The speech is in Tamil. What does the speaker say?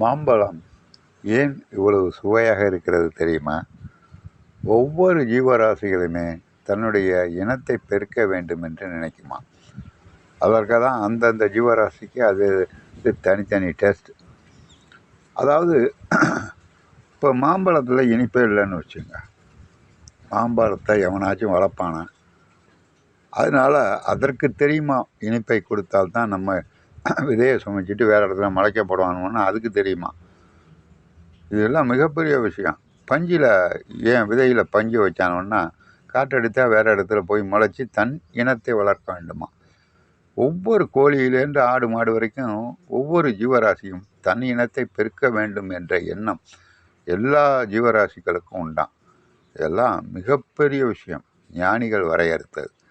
மாம்பழம் ஏன் இவ்வளவு சுவையாக இருக்கிறது தெரியுமா? ஒவ்வொரு ஜீவராசிகளுமே தன்னுடைய இனத்தை பெருக்க வேண்டும் என்று நினைக்குமா? அதற்காக தான் அந்தந்த ஜீவராசிக்கு அது இது தனித்தனி டேஸ்ட். அதாவது இப்போ மாம்பழத்தில் இனிப்பே இல்லைன்னு வச்சுங்க மாம்பழத்தை எவனாச்சும் வளர்ப்பானா? அதனால் அதற்கு தெரியுமா இனிப்பை கொடுத்தால்தான் நம்ம விதையை சுமைச்சிட்டு வேறு இடத்துல முளைக்க போடுவானுன்னு அதுக்கு தெரியுமா? இதெல்லாம் மிகப்பெரிய விஷயம். பஞ்சில் ஏன் விதையில் பஞ்சு வச்சானோன்னா காற்றடித்தா வேறு இடத்துல போய் முளைச்சி தன் இனத்தை வளர்க்க வேண்டுமா? ஒவ்வொரு கோழியிலேருந்து ஆடு மாடு வரைக்கும் ஒவ்வொரு ஜீவராசியும் தன் இனத்தை பெருக்க வேண்டும் என்ற எண்ணம் எல்லா ஜீவராசிகளுக்கும் உண்டாம். இதெல்லாம் மிகப்பெரிய விஷயம். ஞானிகள் வரையறுத்தது.